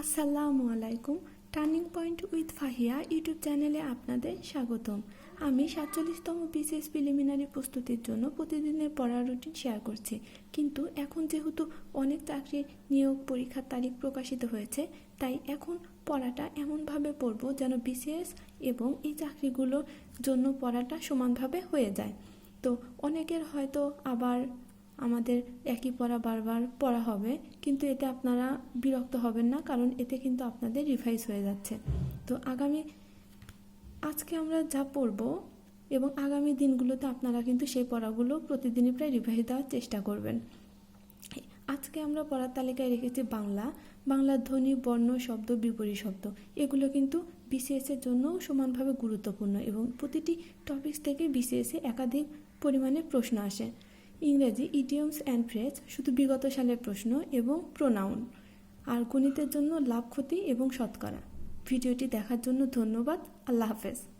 আসসালামু আলাইকুম। Turning point with Fahiya YouTube চ্যানেলে আপনাদের স্বাগতম। আমি সাতচল্লিশতম বিসিএস প্রিলিমিনারি প্রস্তুতির জন্য প্রতিদিনের পড়ার রুটিন শেয়ার করছি। কিন্তু এখন যেহেতু অনেক চাকরির নিয়োগ পরীক্ষার তারিখ প্রকাশিত হয়েছে, তাই এখন পড়াটা এমনভাবে পড়ব যেন বিসিএস এবং এই চাকরিগুলোর জন্য পড়াটা সমানভাবে হয়ে যায়। তো অনেকের হয়তো আবার আমাদের একই পড়া বারবার পড়া হবে, কিন্তু এতে আপনারা বিরক্ত হবেন না, কারণ এতে কিন্তু আপনাদের রিভাইজ হয়ে যাচ্ছে। তো আগামী, আজকে আমরা যা পড়ব এবং আগামী দিনগুলোতে আপনারা কিন্তু সেই পড়াগুলো প্রতিদিনই প্রায় রিভাইজ দেওয়ার চেষ্টা করবেন। আজকে আমরা পড়ার তালিকায় রেখেছি বাংলা। বাংলার ধ্বনি, বর্ণ, শব্দ, বিপরীত শব্দ। এগুলো কিন্তু বিসিএস এর জন্য সমানভাবে গুরুত্বপূর্ণ এবং প্রতিটি টপিকস থেকে বিসিএস একাধিক পরিমাণে প্রশ্ন আসে। ইংরেজি ইডিয়মস অ্যান্ড ফ্রেজ শুধু বিগত সালের প্রশ্ন এবং প্রোনাউন। আর গণিতের জন্য লাভ ক্ষতি এবং শতকরা। ভিডিওটি দেখার জন্য ধন্যবাদ। আল্লাহ হাফেজ।